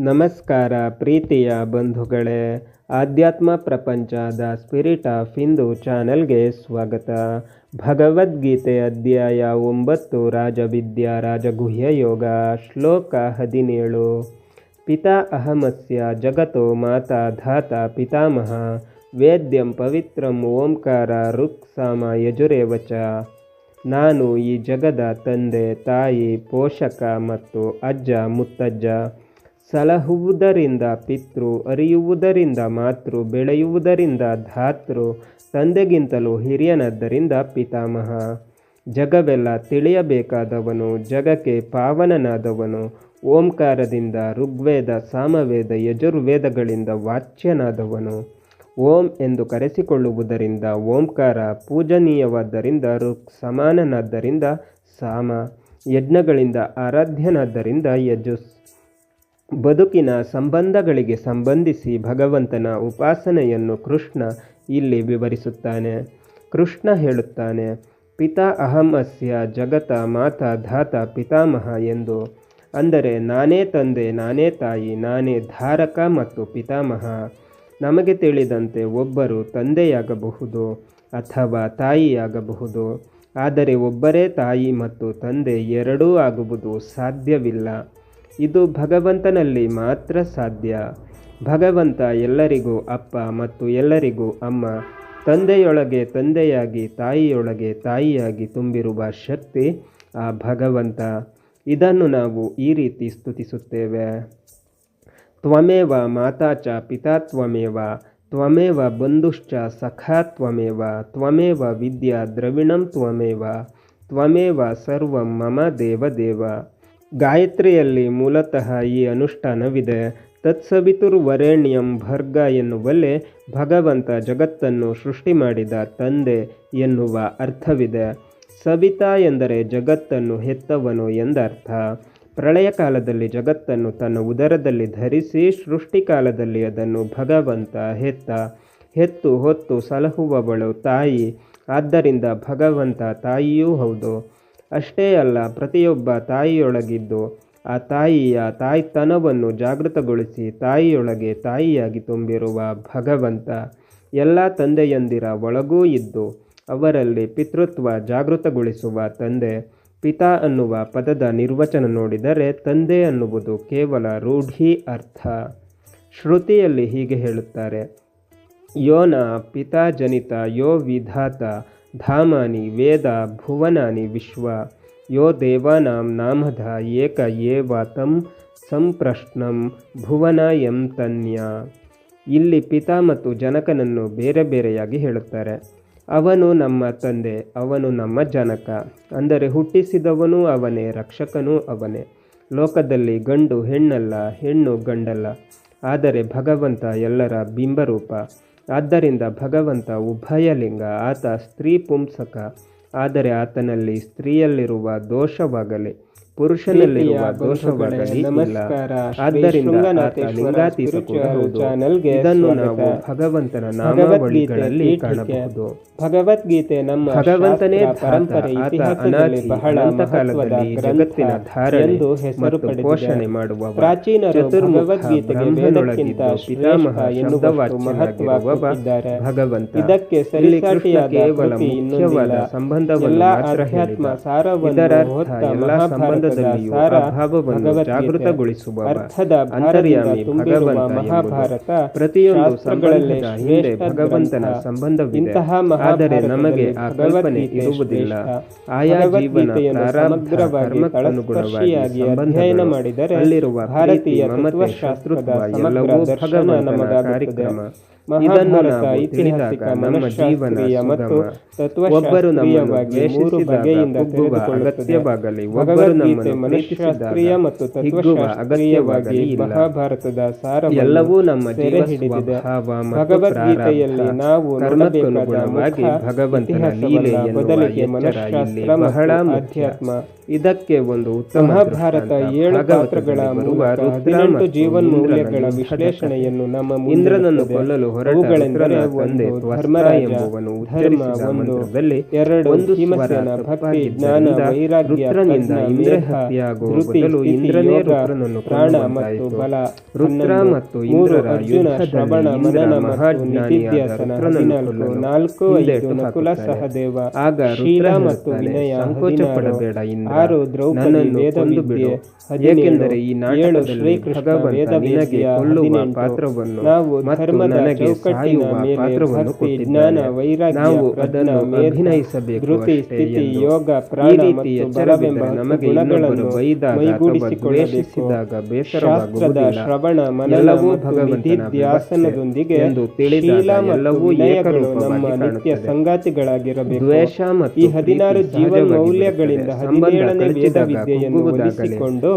ನಮಸ್ಕಾರ ಪ್ರೀತಿಯ ಬಂಧುಗಳೇ, ಆಧ್ಯಾತ್ಮ ಪ್ರಪಂಚದ ಸ್ಪಿರಿಟ್ ಆಫ್ ಹಿಂದೂ ಚಾನೆಲ್ಗೆ ಸ್ವಾಗತ. ಭಗವದ್ಗೀತೆ ಅಧ್ಯಾಯ ಒಂಬತ್ತು, ರಾಜವಿದ್ಯಾ ರಾಜಗುಹ್ಯ ಯೋಗ, ಶ್ಲೋಕ ಹದಿನೇಳು. ಪಿತಾ ಅಹಮಸ್ಯ ಜಗತೋ ಮಾತಾ ಧಾತ ಪಿತಾಮಹ, ವೇದ್ಯಂ ಪವಿತ್ರಂ ಓಂಕಾರ ಋಕ್ ಸಾಮ ಯಜುರೇವಚ. ನಾನು ಈ ಜಗದ ತಂದೆ, ತಾಯಿ, ಪೋಷಕ ಮತ್ತು ಅಜ್ಜ, ಮುತ್ತಜ್ಜ. ಸಲಹುವುದರಿಂದ ಪಿತೃ, ಅರಿಯುವುದರಿಂದ ಮಾತೃ, ಬೆಳೆಯುವುದರಿಂದ ಧಾತೃ, ತಂದೆಗಿಂತಲೂ ಹಿರಿಯನಾದ್ದರಿಂದ ಪಿತಾಮಹ. ಜಗವೆಲ್ಲ ತಿಳಿಯಬೇಕಾದವನು, ಜಗಕ್ಕೆ ಪಾವನನಾದವನು, ಓಂಕಾರದಿಂದ ಋಗ್ವೇದ, ಸಾಮವೇದ, ಯಜುರ್ವೇದಗಳಿಂದ ವಾಚ್ಯನಾದವನು. ಓಂ ಎಂದು ಕರೆಸಿಕೊಳ್ಳುವುದರಿಂದ ಓಂಕಾರ ಪೂಜನೀಯವಾದ್ದರಿಂದ ಋಕ್ ಸಮಾನನಾದ್ದರಿಂದ ಸಾಮ, ಯಜ್ಞಗಳಿಂದ ಆರಾಧ್ಯನಾದ್ದರಿಂದ ಯಜುಸ್. ಬದುಕಿನ ಸಂಬಂಧಗಳಿಗೆ ಸಂಬಂಧಿಸಿ ಭಗವಂತನ ಉಪಾಸನೆಯನ್ನು ಕೃಷ್ಣ ಇಲ್ಲಿ ವಿವರಿಸುತ್ತಾನೆ. ಕೃಷ್ಣ ಹೇಳುತ್ತಾನೆ, ಪಿತಾ ಅಹಂ ಅಸ್ಯ ಜಗತ ಮಾತಾ ಧಾತ ಪಿತಾಮಹ ಎಂದು. ಅಂದರೆ, ನಾನೇ ತಂದೆ, ನಾನೇ ತಾಯಿ, ನಾನೇ ಧಾರಕ ಮತ್ತು ಪಿತಾಮಹ. ನಮಗೆ ತಿಳಿದಂತೆ ಒಬ್ಬರು ತಂದೆಯಾಗಬಹುದು ಅಥವಾ ತಾಯಿಯಾಗಬಹುದು. ಆದರೆ ಒಬ್ಬರೇ ತಾಯಿ ಮತ್ತು ತಂದೆ ಎರಡೂ ಆಗುವುದು ಸಾಧ್ಯವಿಲ್ಲ. ಇದು ಭಗವಂತನಲ್ಲಿ ಮಾತ್ರ ಸಾಧ್ಯ. ಭಗವಂತ ಎಲ್ಲರಿಗೂ ಅಪ್ಪ ಮತ್ತು ಎಲ್ಲರಿಗೂ ಅಮ್ಮ. ತಂದೆಯೊಳಗೆ ತಂದೆಯಾಗಿ, ತಾಯಿಯೊಳಗೆ ತಾಯಿಯಾಗಿ ತುಂಬಿರುವ ಶಕ್ತಿ ಆ ಭಗವಂತ. ಇದನ್ನು ನಾವು ಈ ರೀತಿ ಸ್ತುತಿಸುತ್ತೇವೆ. ತ್ವಮೇವ ಮಾತಾ ಚ ಪಿತಾ ತ್ವಮೇವ ತ್ವಮೇವ ಬಂಧುಶ್ಚ ಸಖಾ ತ್ವಮೇವ ತ್ವಮೇವ ವಿದ್ಯಾ ದ್ರವಿಣಂ ತ್ವಮೇವ ತ್ವಮೇವ ಸರ್ವಂ ಮಮ ದೇವದೇವ ಗಾಯತ್ರಿಯಲ್ಲಿ ಮೂಲತಃ ಈ ಅನುಷ್ಠಾನವಿದೆ. ತತ್ಸವಿತುರ್ವರೇಣ್ಯಂ ಭರ್ಗ ಎನ್ನುವಲ್ಲೇ ಭಗವಂತ ಜಗತ್ತನ್ನು ಸೃಷ್ಟಿ ಮಾಡಿದ ತಂದೆ ಎನ್ನುವ ಅರ್ಥವಿದೆ. ಸವಿತಾ ಎಂದರೆ ಜಗತ್ತನ್ನು ಹೆತ್ತವನು ಎಂದರ್ಥ. ಪ್ರಳಯ ಕಾಲದಲ್ಲಿ ಜಗತ್ತನ್ನು ತನ್ನ ಉದರದಲ್ಲಿ ಧರಿಸಿ ಸೃಷ್ಟಿಕಾಲದಲ್ಲಿ ಅದನ್ನು ಭಗವಂತ ಹೆತ್ತ. ಹೆತ್ತು ಹೊತ್ತು ಸಲಹುವವಳು ತಾಯಿ. ಆದ್ದರಿಂದ ಭಗವಂತ ತಾಯಿಯೂ ಹೌದು. ಅಷ್ಟೇ ಅಲ್ಲ, ಪ್ರತಿಯೊಬ್ಬ ತಾಯಿಯೊಳಗಿದ್ದು ಆ ತಾಯಿಯ ತಾಯ್ತನವನ್ನು ಜಾಗೃತಗೊಳಿಸಿ ತಾಯಿಯೊಳಗೆ ತಾಯಿಯಾಗಿ ತುಂಬಿರುವ ಭಗವಂತ ಎಲ್ಲ ತಂದೆಯಂದಿರ ಒಳಗೂ ಇದ್ದು ಅವರಲ್ಲಿ ಪಿತೃತ್ವ ಜಾಗೃತಗೊಳಿಸುವ ತಂದೆ, ಪಿತಾ ಅನ್ನುವ ಪದದ ನಿರ್ವಚನ ನೋಡಿದರೆ ತಂದೆ ಅನ್ನುವುದು ಕೇವಲ ರೂಢಿ ಅರ್ಥ. ಶ್ರುತಿಯಲ್ಲಿ ಹೀಗೆ ಹೇಳುತ್ತಾರೆ, ಯೋನ ಪಿತಾ ಜನಿತ ಯೋ ವಿಧಾತ ಧಾಮಾನಿ ವೇದ ಭುವನಾನಿ ವಿಶ್ವ ಯೋ ದೇವಾನಾಂ ನಾಮಧ ಏಕ ತಂ ಸಂಪ್ರಶ್ನಂ ಭುವನ ಎಂ ತನ್ಯ ಇಲ್ಲಿ ಪಿತಾ ಮತ್ತು ಜನಕನನ್ನು ಬೇರೆ ಬೇರೆಯಾಗಿ ಹೇಳುತ್ತಾರೆ. ಅವನು ನಮ್ಮ ತಂದೆ, ಅವನು ನಮ್ಮ ಜನಕ. ಅಂದರೆ ಹುಟ್ಟಿಸಿದವನು ಅವನೇ, ರಕ್ಷಕನೂ ಅವನೇ. ಲೋಕದಲ್ಲಿ ಗಂಡು ಹೆಣ್ಣಲ್ಲ, ಹೆಣ್ಣು ಗಂಡಲ್ಲ. ಆದರೆ ಭಗವಂತ ಎಲ್ಲರ ಬಿಂಬರೂಪ. ಆದ್ದರಿಂದ ಭಗವಂತ ಉಭಯಲಿಂಗ ಆತ ಸ್ತ್ರೀ ಪುಂಸಕ ಆದರೆ ಆತನಲ್ಲಿ ಸ್ತ್ರೀಯಲ್ಲಿರುವ ದೋಷವಾಗಲಿ. ಪುರುಷನಲ್ಲಿರುವ ದೋಷವಾಗಲಿ ಇಲ್ಲ. ಆದ್ದರಿಂದ ಹೌದು ಇದನ್ನು ನಾವು ಭಗವಂತನ ನಾಮಾವಳಿಗಳಲ್ಲಿ ಕಾಣಬಹುದು. ಭಗವದ್ಗೀತೆ ನಮ್ಮ ಭಗವಂತನೇ ಪರಂಪರೆ ಅನಾದಿ ಬಹಳ ಕಾಲದಲ್ಲಿ ಜಗತ್ತಿನ ಧಾರಣೆ ಹೆಸರು ಪೋಷಣೆ ಮಾಡುವ ಪ್ರಾಚೀನ ಚತುರ್ಭಗವದ್ಗೀತೆಗೆ ಪಿತಾಮಹ ಕೊಟ್ಟಿದ್ದಾರೆ ಭಗವಂತ. ಇದಕ್ಕೆ ಸರಿಸಾಟಿಯಾದ ಕೇವಲ ಮುಖ್ಯವಾದ ಸಂಬಂಧವನ್ನು ಮಾತ್ರ ಹೇಳಿದ. ಇದರ ಅರ್ಥ ಎಲ್ಲ ಸಂಬಂಧದಲ್ಲಿಯೂ ಅಭಾವವನ್ನು ಜಾಗೃತಗೊಳಿಸುವ ಅಂತರ್ಯಾಮಿ ಭಗವಂತ ಮಹಾಭಾರತ ಪ್ರತಿಯೊಂದು ಸಂಬಂಧದ ಹಿಂದೆ ಭಗವಂತನ ಸಂಬಂಧವಿದೆ. ಆದರೆ ನಮಗೆ ಆ ಕಲ್ಪನೆ ಇರುವುದಿಲ್ಲ. ಆಯಾ ಜೀವನ ಪ್ರಾರಬ್ಧ ಅಧ್ಯಯನ ಮಾಡಿದರೆ ಅಲ್ಲಿರುವ ಭಾರತೀಯ ಮಮತೆ ಶಾಸ್ತ್ರತ್ವ ಎಲ್ಲವೂ ಭಗವಂತನ ಕಾರ್ಯಕ್ರಮ. ಇದನ್ನು ನಾವು ತಿಳಿದಾಗ ನಮ್ಮ ಜೀವನ ಮತ್ತು ಒಬ್ಬರು ನಮ್ಮನ್ನು ದ್ವೇಷಿಸಿದಾಗ ಕುಗ್ಗುವ ಅಗತ್ಯವಾಗಲಿ. ಒಬ್ಬರು ನಮ್ಮನ್ನು ಪ್ರೀತಿಸಿದಾಗ ಮತ್ತು ತತ್ವಶಾಸ್ತ್ರೀಯವಾಗಿ ಮಹಾಭಾರತದ ಸಾರ ಎಲ್ಲವೂ ನಮ್ಮ ಸೆರೆ ಹಿಡಿದಿದೆ. ಭಗವದ್ಗೀತೆಯಲ್ಲಿ ನಾವು ನೋಡಬೇಕಾದ ಭಗವಂತನ ಲೀಲೆ ಬದಲಿಗೆ ಇಲ್ಲಿ ಬಹಳ ಅಧ್ಯಾತ್ಮ ಇದಕ್ಕೆ ಒಂದು ಉತ್ತಮ ಮಹಾಭಾರತ ಏಳು ಪಾತ್ರಗಳ ಹದಿನೆಂಟು ಜೀವನ್ಮೂಲ್ಯಗಳ ವಿಶ್ಲೇಷಣೆಯನ್ನು ನಮ್ಮ ಇಂದ್ರನನ್ನು ಕೊಲ್ಲಲು ಹೊರಟುಗಳೆಂದರೆ ಒಂದು ತ್ವಸ್ತರ ಎಂಬುವನು ಧರ್ಮ ಒಂದು ಎರಡು ಒಂದು ಸ್ವರ ಭಕ್ತಿ ಜ್ಞಾನ ವೈರಾಗ್ಯ ಇಂದ್ರ ಹತ್ಯೆಯಾಗುವ ಬದಲು ಇಂದ್ರನೇ ರುದ್ರನನ್ನು ಪ್ರಾಣ ಮತ್ತು ಬಲ ರುದ್ರ ಮತ್ತು ಇಂದ್ರರ ಯುದ್ಧದಲ್ಲಿ ಮತ್ತು ಮಹಾಜ್ಞಾನಿಯಾದ ರುದ್ರನನ್ನು ನಾಲ್ಕು ಐದು ನಕುಲ ಸಹದೇವ ಆಗ ರುದ್ರ ಮತ್ತು ವಿನಯ ಸಂಕೋಚ ಪಡಬೇಡ ಇಂದ್ರ ನನ್ನನ್ನು ಕೊಂದು ಬಿಡು. ಏಕೆಂದರೆ ಈ ನಾಟಕದಲ್ಲಿ ಶ್ರೀಕೃಷ್ಣ ಭಗವಂತ ವೇದ ನಿನಗೆ ಕೊಲ್ಲುವ ಪಾತ್ರವನ್ನು ನಾವು ಮತ್ತು ಧರ್ಮದ ನನಗೆ ಸಾಯುವ ಪಾತ್ರವನ್ನು ಕೊಟ್ಟಿದ್ದಾನೆ ನಾವು ಅದನ್ನು ಅಭಿನಯಿಸಬೇಕು ಅಷ್ಟೇ ಸ್ಥಿತಿ, ಎಂದು. ಯೋಗ, ಈ ರೀತಿ ಮತ್ತು ಎಚ್ಚರವಿದ್ದರೆ ನಮಗೆ ಗುಣಗಳನ್ನು ಇನ್ನೊಬ್ಬರು ಬೈದಾಗ. ದ್ವೇಷಿಸಿದಾಗ ಬೇಸರವಾಗುವುದಿಲ್ಲ. ಶ್ರವಣ ಎಲ್ಲವೂ ಭಗವಂತನ ನಿಧಿಧ್ಯಾಸನದೊಂದಿಗೆ ಎಂದು ತಿಳಿದಾಗ ಎಲ್ಲವೂ ನಮ್ಮ ನಿತ್ಯ ಸಂಗಾತಿಗಳಾಗಿರಬೇಕು. ದ್ವೇಷ ಮತ್ತು ಈ ಹದಿನಾರು ಜೀವ ಮೌಲ್ಯಗಳಿಂದ ಹದಿನೇಳನೇ ವೇದ ವಿದ್ಯೆಯನ್ನು ಒಲಿಸಿಕೊಂಡು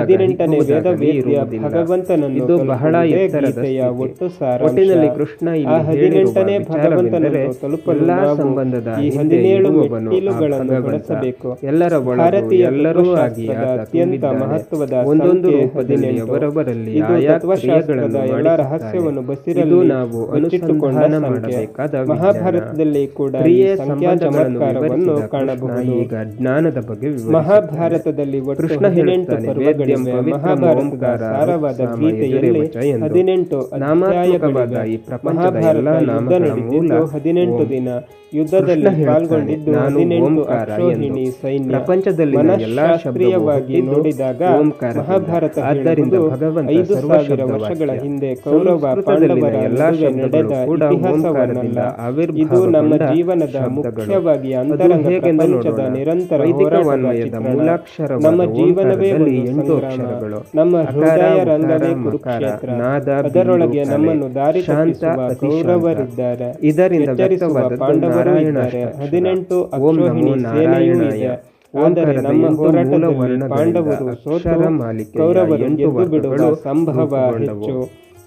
ಹದಿನೆಂಟನೇ ವೇದ ಹಿಗ್ಗುವುದಾಗಲಿ ವೇದ್ಯ ಇರುವುದಿಲ್ಲ. ಭಗವಂತನನ್ನು ಇದು ಬಹಳ ಗೀತೆಯ ಒಟ್ಟು ಸಾರಾಂಶ. ಒಟ್ಟಿನಲ್ಲಿ ಕೃಷ್ಣ ಆ ಹದಿನೆಂಟನೇ ಭಗವಂತನನ್ನು ತಲುಪಲು ನಾವು ಸಂಬಂಧದ ಈ ಹಿಂದೆ ಹದಿನೇಳು ಮೆಟ್ಟಿಲುಗಳನ್ನು ಬಳಸಬೇಕು. ಎಲ್ಲರ ಭಾರತೀಯ ಎಲ್ಲರೂ ತತ್ವಶಾಸ್ತ್ರದ ಅತ್ಯಂತ ಮಹತ್ವದ ಒಂದೊಂದು ರೂಪದಲ್ಲಿ. ಅವರವರಲ್ಲಿ ಆಯಾ ಕ್ರಿಯೆಗಳನ್ನು ಎಲ್ಲ ರಹಸ್ಯವನ್ನು ಬಸಿರಲು. ನಾವು ಅನುಸಂಧಾನ ಮಾಡಬೇಕಾದ ಮಹಾಭಾರತದಲ್ಲಿ ಕೂಡ ಕ್ರಿಯೆ ಸಂಖ್ಯಾ ಚಮತ್ಕಾರವನ್ನು ಕಾಣಬಹುದು. ಈಗ ಜ್ಞಾನದ ಬಗ್ಗೆ. ಮಹಾಭಾರತದಲ್ಲಿ ಕೃಷ್ಣ ಹದಿನೆಂಟು ಮಹಾಭಾರತದ ಸಾರವಾದ ಗೀತೆಯಲ್ಲಿ. ಹದಿನೆಂಟು ನಾಮಾತ್ಮಕವಾದ ಈ ಪ್ರಪಂಚದ ಮಹಾಭಾರತ ಎಲ್ಲ ನಾಮಗಳ ಹದಿನೆಂಟು ದಿನ ಯುದ್ಧದಲ್ಲಿ ಪಾಲ್ಗೊಂಡಿದ್ದು ಹದಿನೆಂಟು ಅಕ್ಷೋಹಿಣಿ ಸೈನ್ಯ. ಪ್ರಪಂಚದಲ್ಲಿ ಎಲ್ಲಾ ಮನಃಶಾಸ್ತ್ರೀಯವಾಗಿ ಶಬ್ದವು ನೋಡಿದಾಗ. ಮಹಾಭಾರತ ಆದ್ದರಿಂದ ಭಗವಂತ ಐದು ಸಾವಿರ ವರ್ಷಗಳ ಹಿಂದೆ ಕೌರವ ಪಾಂಡವರ ನಡುವೆ ನಡೆದ ಕೂಡ ಇತಿಹಾಸವನ್ನಲ್ಲ. ಇದು ನಮ್ಮ ಜೀವನದ ಮುಖ್ಯವಾಗಿ ಅಂತರಂಗ ಪ್ರಪಂಚದ ನಿರಂತರ ಮೂಲಾಕ್ಷರ ನಮ್ಮ ಜೀವನವೇ ಒಂದು ಸಂಗ್ರಾಮ. ನಮ್ಮ ಹೃದಯ ರಂಗವೇ ಕುರುಕ್ಷೇತ್ರ. ಅದರೊಳಗೆ ನಮ್ಮನ್ನು ದಾರಿ ತಪ್ಪಿಸುವ. ಕೌರವರಿದ್ದಾರೆ. ಇದರಿಂದ ಪಾಂಡವರು ಇದ್ದಾರೆ. ಹದಿನೆಂಟು ಅಕ್ಷೋಹಿಣಿ ಸೇನೆಯೂ. ಇದೆ. ಆದರೆ ನಮ್ಮ ಹೋರಾಟದಲ್ಲಿ ಪಾಂಡವರು ಸೋತರ ಕೌರವರು ಗೆದ್ದು ಬಿಡುವ ಸಂಭವ ಹೆಚ್ಚು.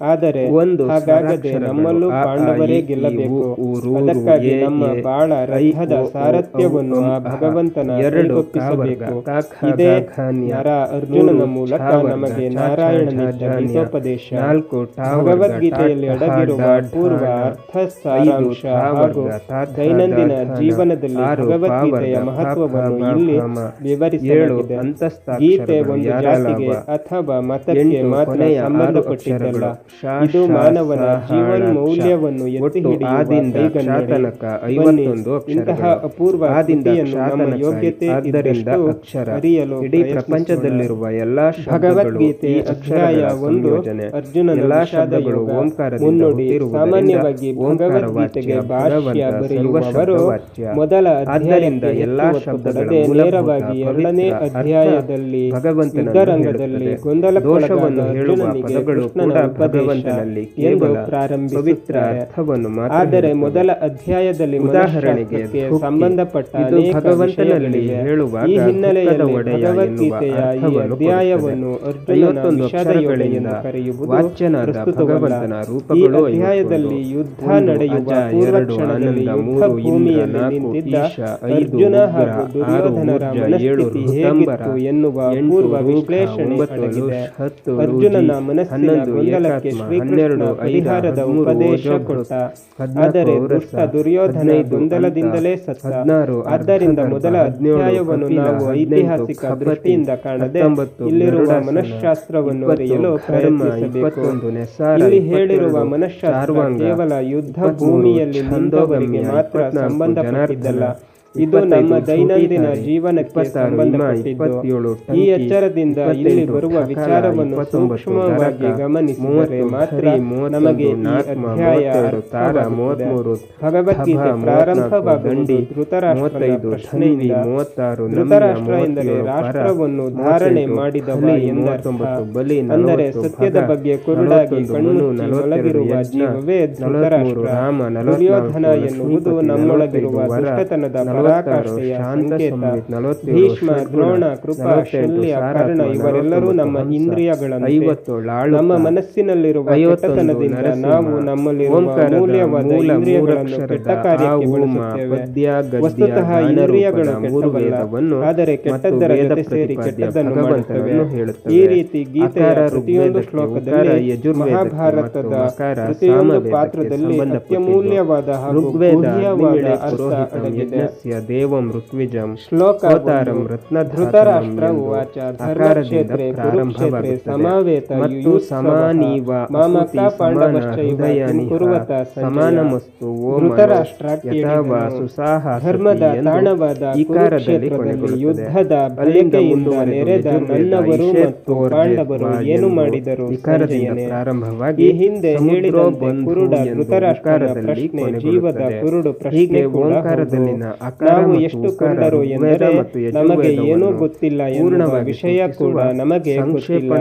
ಆದರೆ ಒಂದು ಹಾಗಾಗದೆ ನಮ್ಮಲ್ಲೂ ಪಾಂಡವರೇ ಗೆಲ್ಲಬೇಕು ಅದಕ್ಕಾಗಿ ನಮ್ಮ ಬಾಳ ರೈಹದ ಸಾರಥ್ಯವನ್ನು ಆ ಭಗವಂತನ ಎರಡು ಕೈಗೊಪ್ಪಿಸಬೇಕು ಕ, ವರ್ಗ, ಕ, ಖ, ಇದೇ. ನರ ಅರ್ಜುನನ ಮೂಲಕ ನಮಗೆ ನಾರಾಯಣನ ಛ, ನಾರಾಯಣನಿದ್ದ ಝ, ಝ, ನ್ಯ. ನಾಲ್ಕು ಭಗವದ್ಗೀತೆಯಲ್ಲಿ ಅಡಗಿರುವ ಪೂರ್ವ. ಅರ್ಥ ಸಾರಾಂಶ ಹಾಗೂ ದೈನಂದಿನ. ಜೀವನದಲ್ಲಿ ಭಗವದ್ಗೀತೆಯ ಮಹತ್ವವನ್ನು ಇಲ್ಲಿ ವಿವರಿಸಲಾಗಿದೆ ಗೀತೆ ಒಂದು ಜಾತಿಗೆ ಅಥವಾ ಮತಕ್ಕೆ ಮಾತ್ರ ಸಂಬಂಧಪಟ್ಟಿದ್ದಲ್ಲ ಇದು ಮಾನವನ ಜೀವನ ಮೌಲ್ಯವನ್ನು ಎತ್ತಿ ಹಿಡಿಯುವ ಇಂತಹ. ಅಪೂರ್ವ ನಮ್ಮ ಯೋಗ್ಯತೆ ಆದ್ದರಿಂದ ಅಕ್ಷರ ಅರಿಯಲು ಇಡೀ ಪ್ರಪಂಚದಲ್ಲಿರುವ ಎಲ್ಲಾ ಭಗವದ್ಗೀತೆ ಅಕ್ಷರಾಯ ಒಂದು ಅರ್ಜುನ ಎಲ್ಲಾ ಶಾದಗಳು ಓಂಕಾರ ಓಂಕಾರದಿಂದ ಮುನ್ನುಡಿ ಸಾಮಾನ್ಯವಾಗಿ ಭಗವದ್ಗೀತೆಗೆ ಭಾಷ್ಯ ಬರೆಯುವವರು ಮೊದಲ ಅಧ್ಯಾಯದಿಂದ ಎಲ್ಲಾ ಶಬ್ದಗಳು ನೇರವಾಗಿ ಎರಡನೇ ಅಧ್ಯಾಯದಲ್ಲಿ ಭಗವಂತನ ರಂಗದಲ್ಲಿ ಗೊಂದಲ ದೋಷವನ್ನು ಹೇಳುವ ಪದಗಳು ಕೂಡ ಭಗವಂತನಲ್ಲಿ ಕೇವಲ ಪವಿತ್ರ ಅರ್ಥವನ್ನು ಮಾತ್ರ ಆದರೆ ಮೊದಲ ಅಧ್ಯಾಯದಲ್ಲಿ ಉದಾಹರಣೆಗೆ ಸಂಬಂಧಪಟ್ಟ ಭಗವಂತನಲ್ಲಿ ಹೇಳುವ ಈ ಹಿನ್ನೆಲೆಯಲ್ಲಿ ಭಗವದ್ಗೀತೆಯ ಈ ಅಧ್ಯಾಯವನ್ನು. ಅರ್ಜುನನ ಅಕ್ಷರಗಳಿಂದ ಎಂದು ಕರೆಯುವುದು. ಭಗವಂತನ ರೂಪಗಳು ಅಧ್ಯಾಯದಲ್ಲಿ ಯುದ್ಧ ನಡೆಯುವ ಅಜ, ಪೂರ್ವ ಎರಡು ಯುದ್ಧ ಭೂಮಿಯಲ್ಲಿ ನಿಂತಿದ್ದ ಅರ್ಜುನ ಹಾಗೂ ದುರ್ಯೋಧನರ ಮನಸ್ಥಿತಿ ಹೇಗಿತ್ತು ಎನ್ನುವ ಪೂರ್ವ ವಿಶ್ಲೇಷಣೆ ಅಡಗಿದೆ. ಅರ್ಜುನನ ಮನಸ್ಸಿನ ಗೊಂದಲಕ್ಕೆ ಏಕಾತ್ಮ, ಶ್ರೀಕೃಷ್ಣ ಪರಿಹಾರದ ಉಪದೇಶ ಕೊಟ್ಟ. ಆದರೆ ದುಷ್ಟ ದುರ್ಯೋಧನ ದುಂದಲದಿಂದಲೇ ಗೊಂದಲದಿಂದಲೇ ಸತ್ತ. ಆದ್ದರಿಂದ ಮೊದಲ ಅಧ್ಯಾಯವನ್ನು ನಾವು ಐತಿಹಾಸಿಕ ದೃಷ್ಟಿಯಿಂದ ಕಾಣದೆ ಇಲ್ಲಿರುವ ಮನಃಶಾಸ್ತ್ರವನ್ನು ಅರಿಯಲು ಪ್ರಯತ್ನಿಸಬೇಕು. ಇಲ್ಲಿ ಹೇಳಿರುವ ಮನಃಶಾಸ್ತ್ರ ಕೇವಲ ಯುದ್ಧ ಭೂಮಿಯಲ್ಲಿ ನಿಂತವರಿಗೆ ಮಾತ್ರ ಸಂಬಂಧಪಟ್ಟಿದ್ದಲ್ಲ. ಇದು ನಮ್ಮ ದೈನಂದಿನ ಜೀವನಕ್ಕೆ ಸಂಬಂಧಪಟ್ಟಿದ್ದು. ಈ ಎಚ್ಚರದಿಂದ ಇಲ್ಲಿ ಬರುವ ವಿಚಾರವನ್ನು ಸೂಕ್ಷ್ಮವಾಗಿ ಗಮನಿಸಿದರೆ ಮಾತ್ರ ನಮಗೆ ಈ ಅಧ್ಯಾಯ ಅರ್ಥವಾಗುತ್ತದೆ. ಭಗವದ್ಗೀತೆ ಪ್ರಾರಂಭವಾಗುವುದು ಧೃತರಾಷ್ಟ್ರನ ಪ್ರಶ್ನೆಯಿಂದ ಧೃತರಾಷ್ಟ್ರ ಎಂದರೆ ರಾಷ್ಟ್ರವನ್ನು ಧಾರಣೆ ಮಾಡಿದ ಮಾಡಿದವ ಎಂದರ್ಥ. ಅಂದರೆ ಸತ್ಯದ ಬಗ್ಗೆ ಕುರುಡಾಗಿ ಕಣ್ಣು ಕಣ್ಣುಚ್ಚಿ ಒಳಗಿರುವ ಯಜ್ಞ, ಜೀವವೇ ಧೃತರಾಷ್ಟ್ರ. ರಾಮ, ದುರ್ಯೋಧನ ಎನ್ನುವುದು ನಮ್ಮೊಳಗಿರುವ ದುಷ್ಟತನದ ಭೀಷ್ಮ ದ್ರೋಣ ಕೃಪಾ ಶಲ್ಯ ಕರ್ಣ ಇವರೆಲ್ಲರೂ ನಮ್ಮ ಇಂದ್ರಿಯಗಳನ್ನು ಐವತ್ತೇಳು ನಮ್ಮ ಮನಸ್ಸಿನಲ್ಲಿರುವ ಕೆಟ್ಟತನದಿಂದ ನಾವು ನಮ್ಮಲ್ಲಿ ಅಮೂಲ್ಯವಾದ ಮೂಲ ಇಂದ್ರಿಯಗಳನ್ನು ಕೆಟ್ಟ ಕಾರ್ಯಕ್ಕೆ ಬಳಸುತ್ತೇವೆ ವಸ್ತುತಃ ಇಂದ್ರಿಯಗಳು ಕೆಟ್ಟವಲ್ಲ ಆದರೆ ಕೆಟ್ಟದ್ದರ ಜೊತೆ ಸೇರಿ ಕೆಟ್ಟದ್ದನ್ನು ಮಾಡುತ್ತವೆ. ಈ ರೀತಿ ಗೀತೆಯ ಪ್ರತಿಯೊಂದು ಶ್ಲೋಕದಲ್ಲಿ ಮಹಾಭಾರತದ ಪ್ರತಿಯೊಂದು ಪಾತ್ರದಲ್ಲಿ. ಅತ್ಯಮೂಲ್ಯವಾದ ಹಾಗೂ ಅರ್ಥ ಅಡಗಿದೆ ತಸ್ಯ ದೇವಂ ಋತ್ವಿಜಂ ಶ್ಲೋಕ ಅವತಾರಂ ರತ್ನ ರತ್ನಧಾತುರಂ ಧೃತರಾಷ್ಟ್ರ ಎಂದು ಉವಾಚ ಧರ್ಮಕ್ಷೇತ್ರೆ ಕುರುಕ್ಷೇತ್ರೆ ಸಮಾವೇತ ಮತ್ತು ಸಮಾನೀವ ಮಾಮಕ ಪಾಂಡವಶ್ಚೈವ ಕುರುವತ ಸಮಾನಮಸ್ತು ಓ ಧೃತರಾಷ್ಟ್ರ ಯಥಾವ ಸುಸಾಹ ಧರ್ಮದ ತಾಣವಾದ ಕುರುಕ್ಷೇತ್ರದಲ್ಲಿ ಯುದ್ಧದ ಮುಂದುವರೆದು ನೆರೆದ ನನ್ನವರು ಮತ್ತು ಪಾಂಡವರು ಏನು ಮಾಡಿದರು? ಪ್ರಾರಂಭವಾಗಿ ಹಿಂದೆ ಹೇಳಿದ ಕುರುಡ ಎಂದು ಪ್ರಶ್ನೆ ಜೀವದ. ಕುರುಡು ಪ್ರಶ್ನೆ ಓಂಕಾರದಲ್ಲಿನ ನಾವು ಎಷ್ಟು ಕಂಡರು ಎಂದರೆ ನಮಗೆ ಏನೂ ಗೊತ್ತಿಲ್ಲ ಎನ್ನುವ ವಿಷಯ ಕೂಡ ನಮಗೆ ಗೊತ್ತಿಲ್ಲ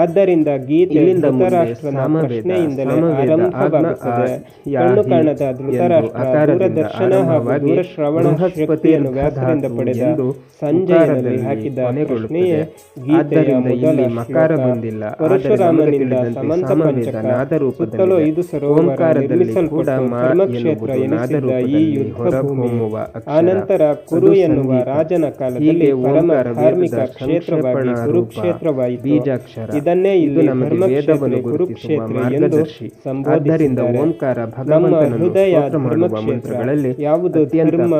ಆದ್ದರಿಂದ ಗೀತೆ ಧೃತರಾಷ್ಟ್ರನ ಪ್ರಶ್ನೆಯಿಂದಲೇ ಆರಂಭವಾಗುತ್ತದೆ ಕಣ್ಣು ಕಾಣದ ಧೃತರಾಷ್ಟ್ರ ದೂರದರ್ಶನ ಹಾಗೂ ದೂರಶ್ರವಣ ಶಕ್ತಿಯನ್ನು ವ್ಯಾಸರಿಂದ ಪಡೆದ ಸಂಜಯನಲ್ಲಿ ಹಾಕಿದ. ಪ್ರಶ್ನೆಯೇ ಗೀತೆಯ ಮೊದಲ ಮಕಾರ ಬಂದಿಲ್ಲ. ಪರಶುರಾಮನಿಂದ ಸಮಂತ ಪಂಚಕ. ಸುತ್ತಲೂ ಐದು ಸರೋವರ ನಿರ್ಮಿಸಲ್ಪಟ್ಟು ಎನ್ನುವುದು ಎನಿಸಿದ್ದ ಈ ಯುದ್ಧ ಭೂಮಿ. ಆನಂತರ ಕುರು ಎನ್ನುವ. ರಾಜನ ಕಾಲದಲ್ಲಿ ಪರಮ ಧಾರ್ಮಿಕ ಕ್ಷೇತ್ರವಾಗಿ ಕುರುಕ್ಷೇತ್ರವಾಯಿತು ಬೀಜಾಕ್ಷರ. ಇದನ್ನೇ ಇದು ಇಲ್ಲಿ ಧರ್ಮಕ್ಷೇತ್ರ ಕುರುಕ್ಷೇತ್ರ ಎಂದು ಆದ್ದರಿಂದ ಓಂಕಾರ ನಮ್ಮ ಹೃದಯ ಸ್ತೋತ್ರ ಮಾಡುವ ಧರ್ಮಕ್ಷೇತ್ರ ಮಂತ್ರಗಳಲ್ಲಿ ಯಾವುದು ಧರ್ಮ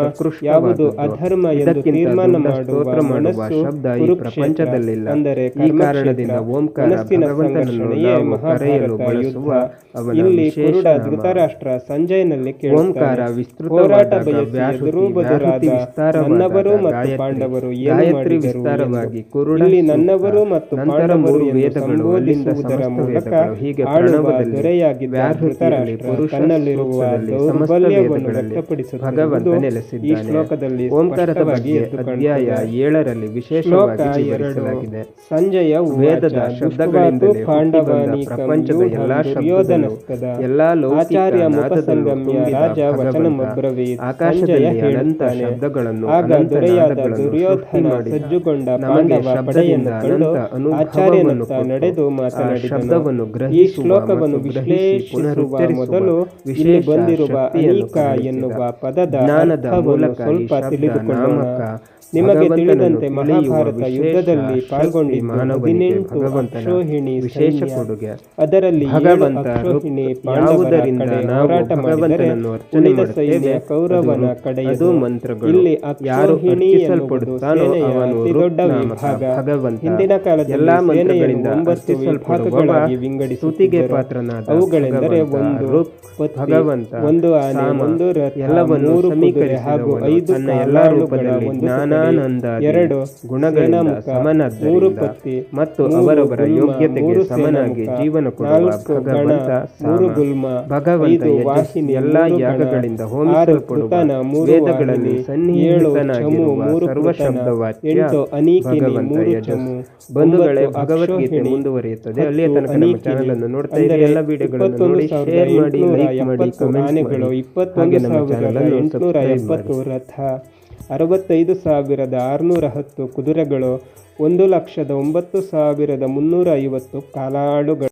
ಯಾವುದು ಅಧರ್ಮ ಎಂದು ತೀರ್ಮಾನ ಮಾಡುವ ಮನಸ್ಸು ಪ್ರಪಂಚದಲ್ಲಿಲ್ಲ ಅಂದರೆ ಈ. ಕಾರಣದಿಂದ ಓಂಕಾರ ಭಗವಂತನನ್ನು ಮಹಾಭಾರತ ಯುದ್ಧ ಇಲ್ಲಿ ಕುರುಡ. ಧೃತರಾಷ್ಟ್ರ ಸಂಜಯನಲ್ಲಿ ಓಂಕಾರ ವಿಸ್ತೃತ ವಿಸ್ತೃತವಾದಾಗ ಹೋರಾಟ ಬಯಸಿ ಎದುರು ನನ್ನವರು ಮತ್ತು ಪಾಂಡವರು ಗಾಯತ್ರಿ ವಿಸ್ತಾರವಾಗಿ. ಇಲ್ಲಿ ನನ್ನವರು ಮತ್ತು ಪಾಂಡವರು ಎಂದು ಸಂಬೋಧಿಸುವುದರ ಮೂಲಕ ಹೀಗೆ ಆಳುವ ದೊರೆಯಾಗಿದ್ದ ಧೃತರಾಷ್ಟ್ರ ತನ್ನಲ್ಲಿರುವ ದೌರ್ಬಲ್ಯವನ್ನು ವ್ಯಕ್ತಪಡಿಸುತ್ತಿರುವುದು ಈ ಶ್ಲೋಕದಲ್ಲಿ ಸ್ಪಷ್ಟವಾಗಿ ಅಧ್ಯಾಯ. ಏಳರಲ್ಲಿ ಶ್ಲೋಕ ವಿಶೇಷವಾಗಿ ವಿವರಿಸಲಾಗಿದೆ ಸಂಜಯ ವೇದದ ಶಬ್ದಗಳಿಂದ ಪಾಂಡವಾನಿ ಬಂದ ಪ್ರಪಂಚದ ಎಲ್ಲಾ ಶಬ್ದಗಳು ಎಲ್ಲಾ ಲೋಕಾಚಾರ್ಯ ಮತ ಸಂಗಮ್ಯ ರಾಜ ವಚನ ಮುದ್ರವೇ ಆಕಾಶದಲ್ಲಿ ಅನಂತ ಶಬ್ದಗಳನ್ನು ದುರ್ಯೋಧನ ಸಜ್ಜುಗೊಂಡ ಪಾಂಡವ ಪಡೆಯನ್ನು ಕಂಡು ಆಚಾರ್ಯನತ್ತ ನಡೆದು ಆ ಮಾತನಾಡಿದನು. ಶಬ್ದವನ್ನು ಈ ಶ್ಲೋಕವನ್ನು ವಿಶ್ಲೇಷಿಸುವ ಮೊದಲು ಇಲ್ಲಿ ಬಂದಿರುವ ಅನೇಕ ಎನ್ನುವ ಪದದ ಅರ್ಥವನ್ನು ಸ್ವಲ್ಪ ತಿಳಿದುಕೊಳ್ಳೋಣ. ನಿಮಗೆ ತಿಳಿದಂತೆ ಮಹಾಭಾರತ ಯುದ್ಧದಲ್ಲಿ ಪಾಲ್ಗೊಂಡಿ ಪಾಲ್ಗೊಂಡಿದ್ದು ಹದಿನೆಂಟು ಅಕ್ಷೋಹಿಣಿ ವಿಶೇಷ. ಕೊಡುಗೆ. ಅದರಲ್ಲಿ ಅಕ್ಷೋಹಿಣಿ ಪಾಂಡವರ ಕಡೆ ಹೋರಾಟ ಮಾಡಿದರೆ ಉಳಿದ ಸೈನ್ಯ ಕೌರವನ ಕಡೆಯದು. ಮಂತ್ರಗಳು. ಇಲ್ಲಿ ಯಾರು ಅರ್ಚಿಸಲ್ಪಡುತ್ತಾನೋ ಅವನು ದೊಡ್ಡ ಭಗವಂತ. ಹಿಂದಿನ ಕಾಲದ ಎಲ್ಲಾ ಮಂತ್ರಗಳಿಂದ ಅರ್ಚಿಸಲ್ಪಡುವವ ಸ್ತುತಿಗೆ ಪಾತ್ರನಾದ ಅವುಗಳೆಂದರೆ ಒಂದು ರುಕ್, ಭಗವಂತ, ಒಂದು ಆನೆ ಒಂದು ಎಲ್ಲವನ್ನು ಮೂರು ಹಾಗೂ ಐದು ತನ್ನ ಎಲ್ಲಾ ರೂಪದಲ್ಲಿ ಜ್ಞಾನಾನಂದ ಎರಡು ಗುಣಗಳಿಂದ ಸೇನಾಮುಖ, ಮೂರು ಪತ್ತಿ ಮತ್ತು ಅವರವರ ಯೋಗ್ಯತೆಗೆ ಸಮನಾಗಿ ಜೀವನ ಕೊಡುವ ಭಗವಂತ ಮೂರು ಗುಲ್ಮ, ಭಗವಂತ ವಾಹಿನಿ, ಎಲ್ಲಾ ಯಾಗಗಳಿಂದ ಹೋಮಿಸಲ್ಪಡುವ ಕೃತನ, ವಾಹಿನಿ, ಏಳು ಚಮು, ಮೂರು ಎಂಟು ಅನೀಕಿನಿ, ಭಗವಂತ ಮೂರು ಚಮು, ಬಂಧುಗಳೇ ಭಗವದ್ಗೀತೆ ಮುಂದುವರಿಯುತ್ತದೆ. ಅಲ್ಲಿಯ ತನಕ ನಮ್ಮ ಚಾನೆಲ್ ಅನ್ನು ನೋಡ್ತಾ ಇರಿ. ಎಲ್ಲ ವಿಡಿಯೋಗಳನ್ನು ನೋಡಿ ಶೇರ್ ಮಾಡಿ ಲೈಕ್ ಮಾಡಿ ಕಮೆಂಟ್ ಮಾಡಿ. ಹಾಗೆ ನಮ್ಮ ಚಾನೆಲ್ ಅನ್ನು ಎಂಟುನೂರ ಸಬ್ಸ್ಕ್ರೈಬ್ ಎಪ್ಪತ್ತು ರಥ ಅರವತ್ತೈದು ಸಾವಿರದ ಆರುನೂರ ಹತ್ತು ಕುದುರೆಗಳು ಒಂದು ಲಕ್ಷದ ಒಂಬತ್ತು ಸಾವಿರದ ಮುನ್ನೂರ ಐವತ್ತು ಕಾಲಾಳುಗಳು.